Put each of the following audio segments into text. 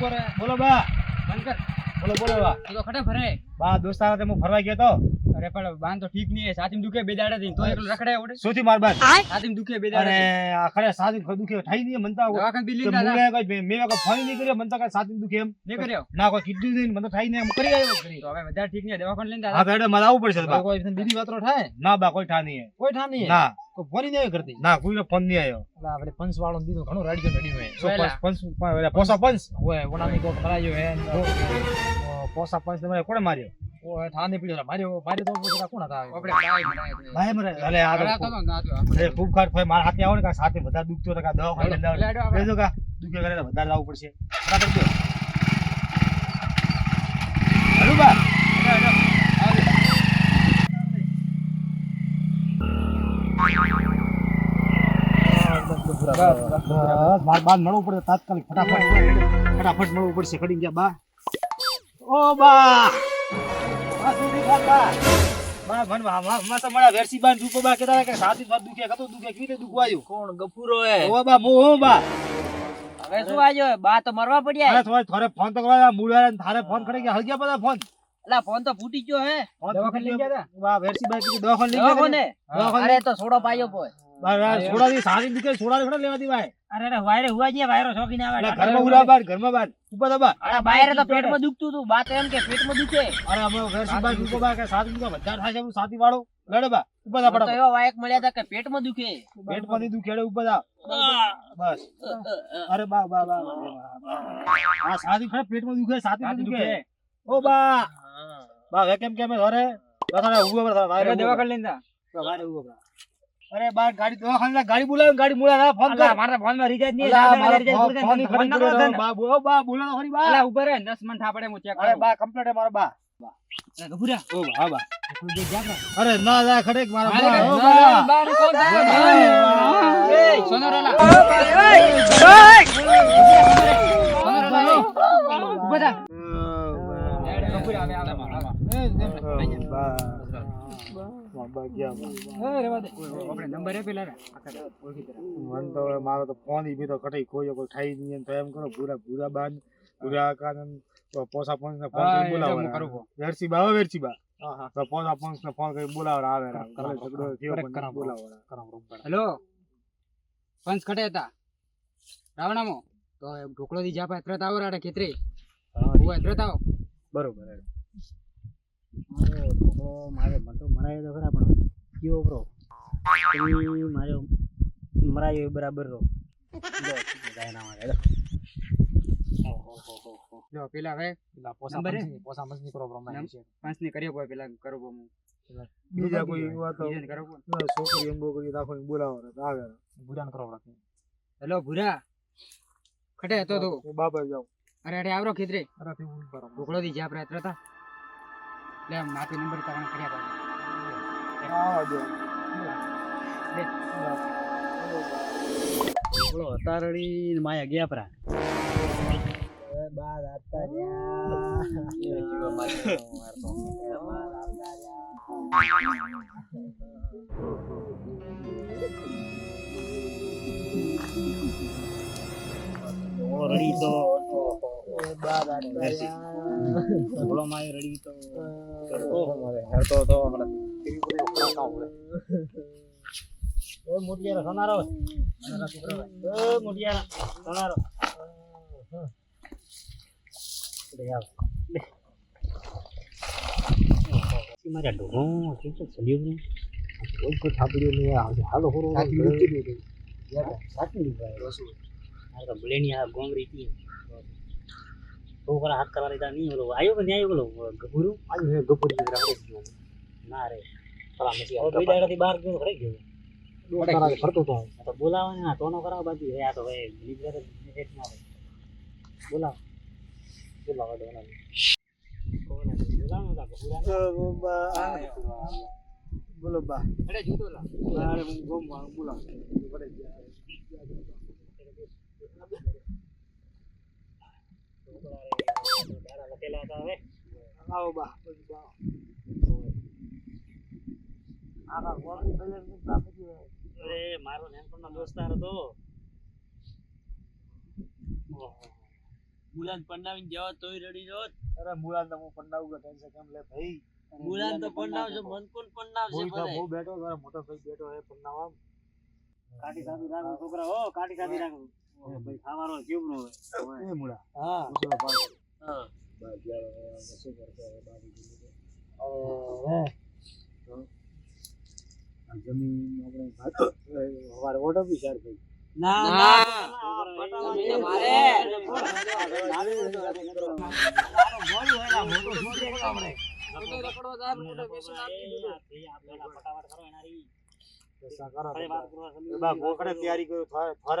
બોલો બા. બંધ કર. બોલો બોલો બા. તું ખટે ફરે. બા દોસ્તાર હું ફરવા ગયો તો? અરે પણ બાન તો ઠીક નહીં સાચી દુખે બે દાડા થી તો એકલો રખડે ઓડે સોથી માર બાન સાચી દુખે બે દાડા અરે ખરે સાથી દુખે થઈ નહીં મનતા દવાખાને બિલ તો લીધા મુએ કઈ મેં કઈ ફોન નહીં કર્યો મનતા કઈ સાથી દુખે એમ. નહીં કર્યો. ના કોઈ કીધું નહીં મને થઈ નહીં એમ. કરી આવ્યો કરી તો હવે વધારે ઠીક નહીં દવાખાને લઈને હા બેડે મારે આવવું પડશે બા. કોઈ બીજી વાતરો થાય? ના બા કોઈ ઠા નહીં કોઈ ઠા નહીં ના. કોઈ ફોન નહીં કરતી ના કોઈનો ફોન નહીં આવ્યો. એટલે આપણે પંચ વાળો દીધો ઘણો રડી રડી હોય સો પંચ પંચ પોસા પંચ હોય ઓનામી કોક કરાયો હે. પોસા પંચ તમે કોણે માર્યો? ખૂબ ખાટ મારા હાથે આવો ને સાથે બધા દુખતો આપણે. કહેજો કા દુખે કરે વધારે લાવવું પડશે. બરાબર હાલો બા. બાર મળવું પડશે તાત્કાલિક ફટાફટ. ફટાફટ મળવું પડશે. ખડી ગયા બા. ઓ બા. ફોન તો ફૂટી ગયો હે. દવાખાને લઈ ગયા. દવાખાને લઈ ગયા દવાખાને? અરે તો સોડો પાયો પોય. સોડાની સારી દુખે સોડા ખડા લેવા દી ભાઈ અરે અરે વાયરે હુવા ગયા વાયરો શોખીને આવે ઘરમાં ઉડા બાર ઘરમાં બાર. ઉપર દબા અરે બાયરે તો પેટમાં દુખતું હતું બા એમ કે પેટમાં દુખે. અરે અમે દુખો બા કે સાથી દુખા બધા થાય છે હું સાથી વાળો. લડે ઉપર દા પડા એવા વાયક મળ્યા હતા કે પેટમાં દુખે. પેટમાંથી દુખેડે ઉપર દા બસ. અરે બા બા બા આ સાથી ખરા પેટમાં દુખે સાથી સાથી દુખે. દુખે. ઓ બા. કેમ કેમ બસ વાયરે અરે વાયરે ઊભો બા. અરે બાર ગાડી દવાખાને ગાડી બોલાવ ગાડી બોલાવ ફોન કર. મારા ફોનમાં રિચાર્જ નહીં મારા રિચાર્જ ફોન- ફોન ના કરો બા બો- બા બોલો ખરી બા અલા, ઊભા રહે 10 મિનિટ થાપડે હું ચેક અરે બા કમ્પ્લીટ હે મારો બા અલા, ગભુરા. ઓ બા. બા. અરે ના ના ખડે મારા બા ઓ ના, ના, બા. કોણ? એ, સોનોરાલા. સોનોરાલા. ઊભા થા. ગભુરા, આવે, આવે, આવે. એ, રહેવા દે. આપણે નંબર એ પેલા રે. ઓળખી તરફ. મન તો મારો તો ફોન ઈ તો કટાઈ કોઈ કોઈ ખાઈ નહીં તો એમ કરો પૂરા પૂરા બાન પૂરા કાનન તો પોસા પંચ ને ફોન કરી એ તો હું બોલાવો વેરસી બા વેરસી બા તો પોસા પંચ ને ફોન કરી બોલાવો આવે રા ઝઘડો થયો પણ બોલાવો રા. હેલો પંચ ખટે હતા રાવણામો તો ઢોકળો થી જાપા ત્રત આવો રાડે ખેતરી આવો બરોબર. મારો છોકરો મારે મન મરાયો તો ખરા પણ કયો બ્રો? મારે મરાયો એ બરાબર રો જો પેલા હવે પેલા પોસા પોસા પંચની કરો પ્રમાણે છે. પાંચની કર્યો કોઈ પેલા કરો બો બીજા કોઈ વાતો છોકરી એમ બોકરી રાખો બોલાવો આવે. રા. બુરાન કરો રાખી હેલો ભૂરા. ખટે તો. હું બાપા જાઉં. અરે અરે આવરો ખેતરે. અરે તું ઢોકળો થી જાપ રાત હતા. લે આમ માથે નંબર તારા કર્યા પાછા. આવા દો બોલો અતારડી ને માયા ગયા પરા બાદ આપતા રડી તો બાદ આપતા બોલો માય રડી તો હેરતો તો આપણે ટીવી પર ખરા કામ પડે એ મોટિયારો સોનારો એ મોટિયારા સોનારો મારા ઢોરો કેમ છે ચલ્યો મારે હતી છોકરા હાથ કરવા લીધા નહીં ઓલો. આવ્યો કે નહીં ઓલો? ગભુરું આવ્યું હે ગભુરી રાખે. ના રે. સલામ નથી બે દાડાથી બહાર ગયો ખરે ગયો. ફરતો તો તો બોલાવે ને આ ટોનો કરાવો બાકી હવે આ તો ભાઈ તો ના હોય. બોલાવ. બોલાવો બોલાવો. બોલો બા. અરે જૂતો લા. અરે હું ગોમ બોલાવ પડે ગયા દાડા લખેલા હતા હવે આવો બા પછી બા આખા ગોળની કલરની બાપજી અરે મારો નાનપણનો દોસ્તાર હતો. મુલાન પરણાવીને જવા તોય રડી રહો અરે મુલાન તો હું પન્નાવું કે ટેન્શન કેમ લે ભાઈ. મુલાન તો પરણાવશે મન કોણ પરણાવશે હું ભલે. બહુ બેઠો તારો મોટો ભાઈ બેઠો હે પન્નાવા. કાઠી સાદી રાખો છોકરા હો કાઠી સાદી રાખો. ભાઈ ખાવાનો કેવનો હોય. એ મુલા હા. હા. જમીન આપણે ભાતો ઓટો બી કરી ના તૈયારી કર્યો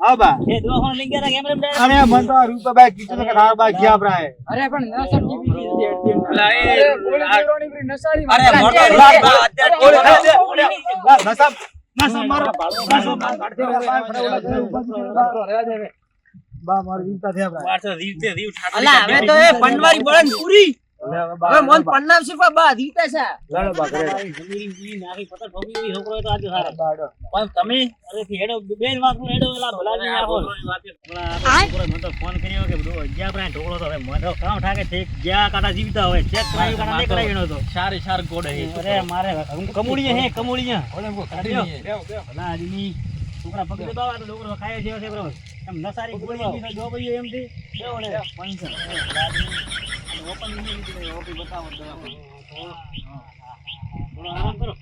બા. હા બા અરે મન તો આ રૂપાભાઈ કીધું કે તારા બા ગયા પ્રાય અરે પણ નસર? એ નસારી મોટો અત્યારે નસા નસા મારો નસા મારો બા, મારી ચિંતા થયા અલા, હવે તો એ પૂરી હવે બા, છોકરો તો આજે સારો પણ તમે અરે હેડો બેન હેડો એલા મને તો ફોન કર્યો કે પ્રાણ ઢોકળો તો મને કામ ઠાકે છે કાંટા જીવતા હોય ચેક કરાયું કાંટા નહીં કરાયું તો સારી સાર ગોડે અરે મારે કમુડીએ હે કમુડીએ ઓલે આદમી છોકરા પકડી બાવા તો છોકરો ખાય છે એમ નસારી ગોળી જો ભાઈ એમ થી કેવો પંચર ઓપન નહીં ઓપી બતાવો થોડો આરામ કરો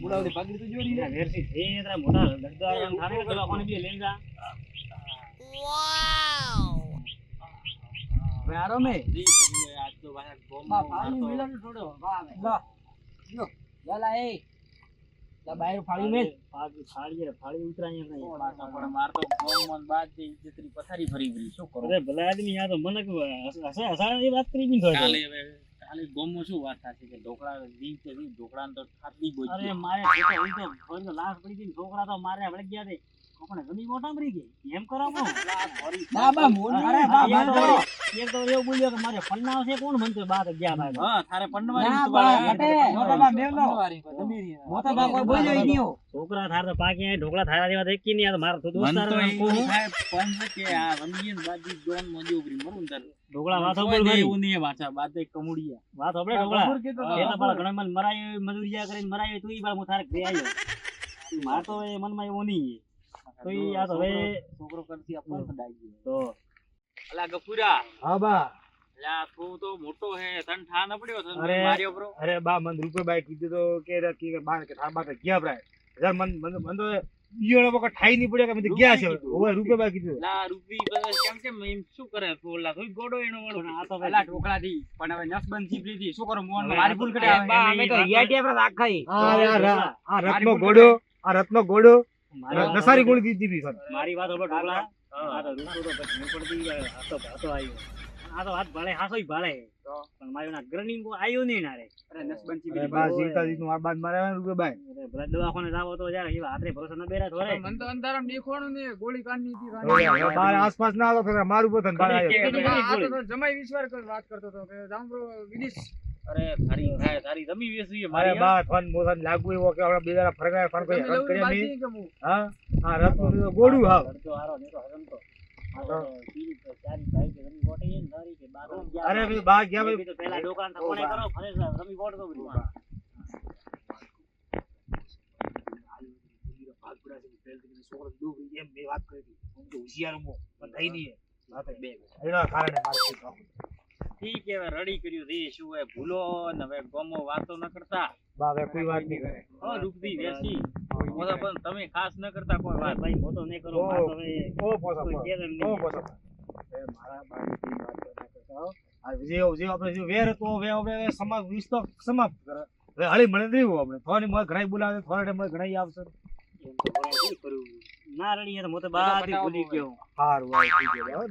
ગુલાવડી પગડી તો. વેરસી મોટા થાને બી જા મે. જી આજ તો. લો. લાલા, એ. લા, બાहेर ફાળી મેલ. ફાળી ફાળી ફાળી ઉતરાય નહીં. પાછો માર તો ગોમન બાદ જે ઇજ્જતની પથારી ફરી ફરી શું કરો? અરે ભલા આદમી આ તો મને કે હસા હસાની વાત કરી ની થોડી કાલે કાલે ગોમમાં શું વાત થાશે કે ઢોકળા દી ઢોકળાને તો થાપી બોજી અરે મારે તો લાશ પડી ગઈ ઢોકળા છોકરા તો મારે વળી ગયા તે કોકણે જમી મોટા મરી ગઈ એમ કરો હું ના, બા, મોઢું અરે બા, બા, બા, બા, બા. એક તો એવું બોલ્યો કે મારે પન્નાવ છે કોણ મનતો બાત ગયા ભાઈ હા, હટે. હે. મોટા બા, મેલ મોટા બા કોઈ બોલ્યો ઈ છોકરા થાર તો પાકી ઢોકળા થારા જેવા દેખી નહીં આ તો મારા તો દોસ્તાર તો આમ એવું કહું. થાય પંચ કે આ રમીએ બાજી જોન મોજી ઉભરી મરું ને ઢોકળા વાત કોઈ સાંભળ એવું નહીં એ પાછા, કમુડિયા. વાત સાંભળે ઢોકળા. બપોર કીધું તો. એ તો બપોર. ઘણા મને મરાય મજૂરિયા કરીને મરાય તું ઈ પાછો હું થારે ઘરે આવ્યો માર તો એ મનમાં એવું નહીં. તો તો હવે છોકરો કરતી આ પંચ દાઈ ગયો. તો અલા ગફુરા, હા બા. અલા તું તો મોટો હે તને ઠા ન પડ્યો તને અરે. માર્યો બરો અરે બા મન રૂપાભાઈ કીધું તો કે રે કે બા કે તારા બા તો ગયા પ્રાય. યાર મન મન મન તો ઈયોને વખત ઠાઈ નહીં પડ્યો કે મેં તો ગયા છે. ઓય રૂપાભાઈ કીધું. લા રૂપી કેમ કેમ એમ શું કરે ફોલા થોડી ગોડો એનો વાળો. આ તો પેલા ઢોકળાથી. પણ હવે નસબંધ ચીપડીથી. શું કરું મોહન મારી ભૂલ કરી બા, અમે તો હિયાટી આપણે આખાઈ. આ યાર આ- રત્નો ગોડો આ રત્નો ગોડો. નસારી. ગોળી દીધી બી સર મારી વાત સાંભળ ઢોકળા. હા તો રૂપો તો પછી નહીં પડતી આ તો ભાતો આવ્યો. આ તો વાત ભાળે હાસોય ભાળે પણ મારું ના ગ્રહણી કોઈ આવ્યો નહીં ના રે અરે નસબંધી અરે બા જીવતું માર બાદ મારે રૂપાભાઈ અરે ભલા દવાખાને જાવ તો યાર એવા હાથરે ભરોસો ન બેરા થોરે મન તો અંધારામ દેખોણું ને ગોળી કાઢની હતી હવે હવે બાર આસપાસ ના આવો તો મારું પોતન બાર આવ્યો. આ તો તો જમાઈ વિશ્વાર કર વાત કરતો તો કે જાંબરો વિદેશ. અરે તારી થાય તારી જમી વેસી મારે બા ફન મોસન લાગુ એવો કે આપણે બે દાડા ફરગાય ફોન કોઈ તમે હરકત લવની કર્યા બાજી નહીં કે હું? હા? આ રત્નો તો ગોડું હાવ. તો હારો તો પીરી તો અરે ભાઈ બા ગયા ભાઈ તો પેલા દુકાન તો કોને કરો ફરે રમી બોટ તો બધું એમ મેં વાત કરી હતી. હોશિયાર હું, પણ થઈ નહીં એ. વાતે બે. એના કારણે મારે ઠીક હવે રડી કર્યું શું હોય ભૂલો ને હવે ગમો વાતો ન કરતા બા હવે કોઈ વાત નહીં કરે હો વેસી મોટા પણ તમે ખાસ ન કરતા કોઈ વાત. ભાઈ મોટો નહીં કરો. ઓ, હવે ઓ પોસા કોઈ પોસા. કે એમ ઓ પોસા પોસા. એ મારા બાળકની વાત કરતા કરતા આ જે જે આપણે જે વેર હતો હવે આપણે સમાપ્ત વિસ્તો સમાપ્ત કરે. હવે હળી મળે નહીં આપણે. થોડી મને ઘણાઈ બોલાવે થોડા ટાઈમ ઘણાઈ આવશે. ના રડી તો હું તો ભૂલી ગયો. હારું, ગયું?